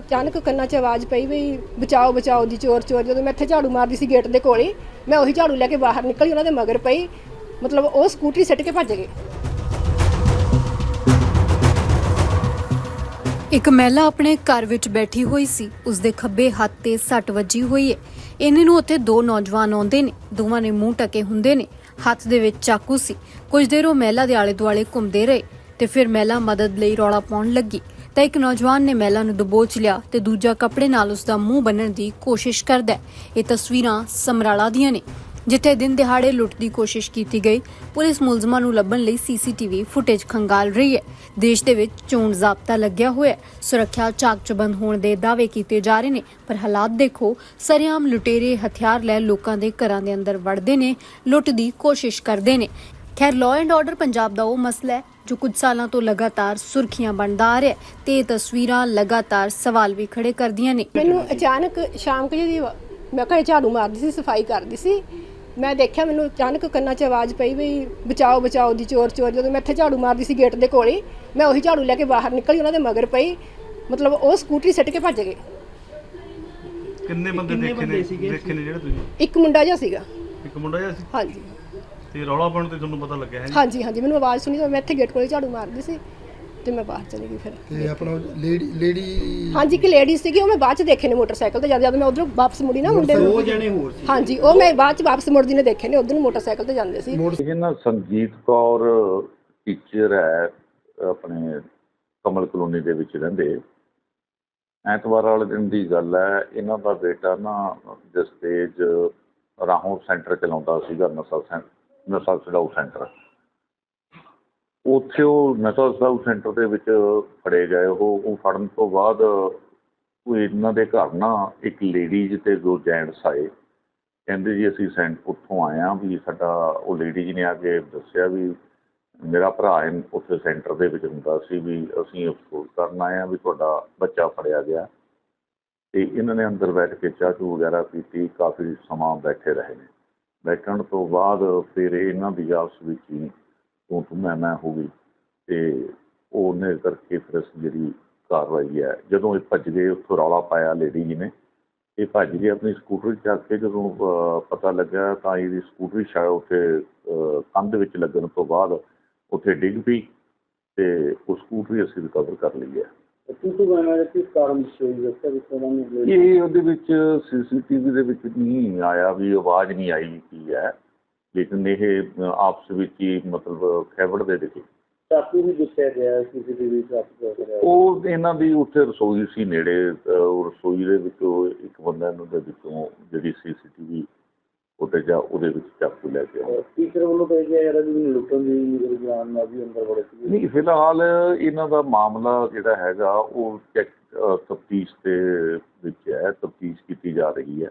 ਅਚਾਨਕ ਕੰਨਾਂ 'ਚ ਆਵਾਜ਼ ਪਈ ਵੀ ਬਚਾਓ ਬਚਾਓ ਦੀ ਚੋਰ ਚੋਰ। ਜਦੋਂ ਮੈਂ ਇੱਥੇ ਝਾੜੂ ਮਾਰਦੀ ਸੀ ਗੇਟ ਦੇ ਕੋਲ, ਮੈਂ ਉਹੀ ਝਾੜੂ ਲੈ ਕੇ ਬਾਹਰ ਨਿਕਲੀ, ਉਹਨਾਂ ਦੇ ਮਗਰ ਪਈ। ਮਤਲਬ ਉਹ ਸਕੂਟਰੀ ਸਿੱਟ ਕੇ ਭੱਜ ਗਏ। ਇੱਕ ਮਹਿਲਾ ਆਪਣੇ ਘਰ ਵਿੱਚ ਬੈਠੀ ਹੋਈ ਸੀ। ਉਸ ਦੇ ਖੱਬੇ ਹੱਥ ਤੇ ਸੱਟ ਵੱਜੀ ਹੋਈ ਹੈ ਇਹਨਾਂ ਨੂੰ ਉੱਥੇ ਦੋ ਨੌਜਵਾਨ ਆਉਂਦੇ ਨੇ। ਦੋਵਾਂ ਨੇ ਮੂੰਹ ਟਕੇ ਹੁੰਦੇ ਨੇ। ਹੱਥ ਦੇ ਵਿੱਚ ਚਾਕੂ ਸੀ। ਕੁਝ ਦੇਰ ਉਹ ਮਹਿਲਾ ਦੇ ਆਲੇ ਦੁਆਲੇ ਘੁੰਮਦੇ ਰਹੇ ਤੇ ਫਿਰ ਮਹਿਲਾ ਮਦਦ ਲਈ ਰੌਲਾ ਪਾਉਣ ਲੱਗੀ। ਤਾਂ ਇੱਕ ਨੌਜਵਾਨ ਨੇ ਮਹਿਲਾ ਨੂੰ ਦਬੋਚ ਲਿਆ ਤੇ ਦੂਜਾ ਕੱਪੜੇ ਨਾਲ ਉਸ ਦਾ ਮੂੰਹ ਬੰਨਣ ਦੀ ਕੋਸ਼ਿਸ਼ ਕਰਦਾ ਹੈ। ਇਹ ਤਸਵੀਰਾਂ ਸਮਰਾਲਾ ਦੀਆਂ ਨੇ, ਜਿੱਥੇ ਦਿਨ ਦਿਹਾੜੇ ਲੁੱਟ ਦੀ ਕੋਸ਼ਿਸ਼ ਕੀਤੀ ਗਈ। ਪੁਲਿਸ ਮੁਲਜ਼ਮਾਂ ਨੂੰ ਲੱਭਣ ਲਈ ਸੀਸੀਟੀਵੀ ਫੁਟੇਜ ਖੰਗਾਲ ਰਹੀ ਹੈ। ਦੇਸ਼ ਦੇ ਵਿੱਚ ਚੋਣ ਜ਼ਾਬਤਾ ਲੱਗਿਆ ਹੋਇਆ ਸੁਰੱਖਿਆ ਚਾਕ ਚਬੰਦ ਹੋਣ ਦੇ ਦਾਅਵੇ ਕੀਤੇ ਜਾ ਰਹੇ ਨੇ, ਪਰ ਹਾਲਾਤ ਦੇਖੋ, ਸਰਿਆਮ ਲੁਟੇਰੇ ਹਥਿਆਰ ਲੈ ਲੋਕਾਂ ਦੇ ਘਰਾਂ ਦੇ ਅੰਦਰ ਵੜਦੇ ਨੇ, ਲੁੱਟ ਦੀ ਕੋਸ਼ਿਸ਼ ਕਰਦੇ ਨੇ। ਖੈਰ ਲਾਅ ਐਂਡ ਆਰਡਰ ਪੰਜਾਬ ਦਾ ਉਹ ਮਸਲਾ ਹੈ ਜੋ ਕੁਝ ਸਾਲਾਂ ਤੋਂ ਲਗਾਤਾਰ ਸੁਰਖੀਆਂ ਬਣਦਾ ਆ ਰਿਹਾ ਤੇ ਇਹ ਤਸਵੀਰਾਂ ਲਗਾਤਾਰ ਸਵਾਲ ਵੀ ਖੜੇ ਕਰਦੀਆਂ ਨੇ। ਮੈਨੂੰ ਅਚਾਨਕ ਸ਼ਾਮ ਕੁ ਜਿਹੀ ਮੈਂ ਘਰੇ ਝਾੜੂ ਮਾਰਦੀ ਸੀ ਸਫ਼ਾਈ ਕਰਦੀ ਸੀ। ਮੈਂ ਦੇਖਿਆ ਮੈਨੂੰ ਅਚਾਨਕ ਕੰਨਾਂ 'ਚ ਆਵਾਜ਼ ਪਈ ਵੀ ਬਚਾਓ ਬਚਾਓ ਦੀ ਚੋਰ ਚੋਰ। ਜਦੋਂ ਮੈਂ ਇੱਥੇ ਝਾੜੂ ਮਾਰਦੀ ਸੀ ਗੇਟ ਦੇ ਕੋਲ ਮੈਂ ਉਹੀ ਝਾੜੂ ਲੈ ਕੇ ਬਾਹਰ ਨਿਕਲੀ ਉਹਨਾਂ ਦੇ ਮਗਰ ਪਈ। ਮਤਲਬ ਉਹ ਸਕੂਟਰੀ ਸਿੱਟ ਕੇ ਭੱਜ ਗਏ। ਕਿੰਨੇ ਬੰਦੇ ਦੇਖੇ ਨੇ? ਦੇਖੇ ਨੇ ਜਿਹੜੇ ਤੁਸੀਂ? ਇੱਕ ਮੁੰਡਾ ਜਿਹਾ ਸੀਗਾ। ਇੱਕ ਮੁੰਡਾ ਜਿਹਾ ਸੀ? ਹਾਂਜੀ। ਤੇ ਰੌਲਾ ਪਾਉਣ ਤੇ ਤੁਹਾਨੂੰ ਪਤਾ ਲੱਗਿਆ ਹੈ ਜੀ ਹਾਂਜੀ ਹਾਂਜੀ ਮੈਨੂੰ ਆਵਾਜ਼ ਸੁਣੀ ਤਾਂ ਮੈਂ ਇੱਥੇ ਗੇਟ ਕੋਲੇ ਝਾੜੂ ਮਾਰਦੀ ਸੀ ਤੇ ਮੈਂ ਬਾਹਰ ਚਲੀ ਗਈ ਫਿਰ। ਤੇ ਆਪਣਾ ਲੇਡੀ ਲੇਡੀ ਹਾਂਜੀ ਇੱਕ ਲੇਡੀ ਸੀਗੀ ਉਹ ਮੈਂ ਬਾਅਦ ਚ ਦੇਖੇ ਨੇ ਮੋਟਰਸਾਈਕਲ ਤੇ ਜਦ ਜਦ ਮੈਂ ਉਧਰੋਂ ਵਾਪਸ ਮੁੜੀ ਨਾ ਮੁੰਡੇ ਦੋ ਨੂੰ ਜਣੇ ਹੋਰ ਸੀ। ਹਾਂਜੀ ਉਹ ਮੈਂ ਬਾਅਦ ਚ ਵਾਪਸ ਮੁੜਦੀ ਨੇ ਦੇਖੇ ਨੇ ਉਧਰ ਨੂੰ ਮੋਟਰਸਾਈਕਲ ਤੇ ਜਾਂਦੇ ਸੀ। ਇਹ ਨਾ ਸੰਜੀਤ ਕੌਰ ਟੀਚਰ ਹੈ ਆਪਣੇ ਕਮਲ ਕਲੋਨੀ ਦੇ ਵਿੱਚ ਰਹਿੰਦੇ। ਐਤਵਾਰ ਵਾਲੇ ਦਿਨ ਦੀ ਗੱਲ ਹੈ ਇਹਨਾਂ ਦਾ ਬੇਟਾ ਨਾ ਜਸਤੇਜ ਰਾਹੋਂ ਸੈਂਟਰ ਚਲਾਉਂਦਾ ਸੀਗਾ ਨਸ਼ਾ ਸੈਂ ਨਸ਼ਾ ਛਡਾਊ ਸੈਂਟਰ ਉੱਥੇ ਉਹ ਨਸ਼ਾ ਛਡਾਊ ਸੈਂਟਰ ਦੇ ਵਿੱਚ ਫੜੇ ਗਏ। ਉਹ ਉਹ ਫੜਨ ਤੋਂ ਬਾਅਦ ਉਹ ਇਹਨਾਂ ਦੇ ਘਰ ਨਾ ਇੱਕ ਲੇਡੀਜ਼ ਤੇ ਦੋ ਜੈਂਟਸ ਆਏ। ਕਹਿੰਦੇ ਜੀ, ਅਸੀਂ ਸੈਂਟ ਉੱਥੋਂ ਆਏ ਹਾਂ ਵੀ ਸਾਡਾ ਉਹ ਲੇਡੀਜ਼ ਨੇ ਆ ਕੇ ਦੱਸਿਆ ਵੀ ਮੇਰਾ ਭਰਾ ਉੱਥੇ ਸੈਂਟਰ ਦੇ ਵਿੱਚ ਹੁੰਦਾ ਸੀ ਵੀ ਅਸੀਂ ਅਫਸੋਸ ਕਰਨ ਆਏ ਹਾਂ ਵੀ ਤੁਹਾਡਾ ਬੱਚਾ ਫੜਿਆ ਗਿਆ। ਤੇ ਇਹਨਾਂ ਨੇ ਅੰਦਰ ਬੈਠ ਕੇ ਚਾਹ ਚੂਹ ਵਗੈਰਾ ਪੀਤੀ, ਕਾਫੀ ਸਮਾਂ ਬੈਠੇ ਰਹੇ ਨੇ। ਬੈਠਣ ਤੋਂ ਬਾਅਦ ਫਿਰ ਇਹਨਾਂ ਦੀ ਆਪਸ ਵਿੱਚ ਹੀ ਤੂੰ ਤੂੰ ਮੈਂ ਮੈਂ ਹੋ ਗਈ ਤੇ ਉਹਨੇ ਕਰਕੇ ਫਿਰ ਅਸੀਂ ਜਿਹੜੀ ਕਾਰਵਾਈ ਹੈ, ਜਦੋਂ ਇਹ ਭੱਜ ਗਏ, ਉੱਥੋਂ ਰੌਲਾ ਪਾਇਆ ਲੇਡੀ ਜੀ ਨੇ। ਇਹ ਭੱਜ ਗਏ ਆਪਣੀ ਸਕੂਟਰ ਚੱਕ ਕੇ, ਜਦੋਂ ਪਤਾ ਲੱਗਾ ਤਾਂ ਇਹਦੀ ਸਕੂਟਰ ਸ਼ਾਇਦ ਉੱਥੇ ਕੰਧ ਵਿੱਚ ਲੱਗਣ ਤੋਂ ਬਾਅਦ ਉੱਥੇ ਡਿੱਗ ਪਈ ਤੇ ਉਹ ਸਕੂਟਰ ਅਸੀਂ ਰਿਕਵਰ ਕਰ ਲਈ ਹੈ। ਕਿੰਤੂ ਗਾਣਾ ਦਾ ਕਿਸ ਕਾਰਨ ਸ਼ੋਈ ਦੱਸਿਆ ਵੀ ਉਹਨਾਂ ਨੂੰ ਇਹ ਉਹਦੇ ਵਿੱਚ ਸੀਸੀਟੀਵੀ ਦੇ ਵਿੱਚ ਨਹੀਂ ਆਇਆ ਵੀ ਆਵਾਜ਼ ਨਹੀਂ ਆਈ ਕੀ ਹੈ। ਲੇਕਿਨ ਇਹ ਆਪਸ ਵਿੱਚ ਹੀ ਮਤਲਬ ਖੈਬੜ ਦੇ ਦਿਖੇ ਚਾਕੂ ਵੀ ਦੱਸਿਆ ਗਿਆ ਸੀਸੀਟੀਵੀ ਚਾਕੂ ਕਰਿਆ ਉਹ ਇਹਨਾਂ ਦੀ ਉੱਥੇ ਰਸੋਈ ਸੀ ਨੇੜੇ ਰਸੋਈ ਦੇ ਵਿੱਚੋਂ ਇੱਕ ਬੰਦਾ ਇਹਨਾਂ ਦੇ ਵਿੱਚੋਂ ਜਿਹੜੀ ਸੀਸੀਟੀਵੀ ਉੱਤੇ ਜਾ ਉਹਦੇ ਵਿੱਚ ਚਾਕੂ ਲੈ ਕੇ ਆਇਆ ਟੀਚਰ ਵੱਲੋਂ ਤਾਂ ਇਹ ਕਿਹਾ ਯਾਰ ਵੀ ਲੁੱਟਣ ਦੀ ਰੁਝਾਨ ਨਾਲ ਵੀ ਅੰਦਰ ਵੜੇ ਸੀ ਨਹੀਂ ਫਿਲਹਾਲ ਇਹਨਾਂ ਦਾ ਮਾਮਲਾ ਜਿਹੜਾ ਹੈਗਾ ਉਹ ਚੈੱਕ ਤਫਤੀਸ਼ ਦੇ ਵਿੱਚ ਹੈ ਤਫਤੀਸ਼ ਕੀਤੀ ਜਾ ਰਹੀ ਹੈ।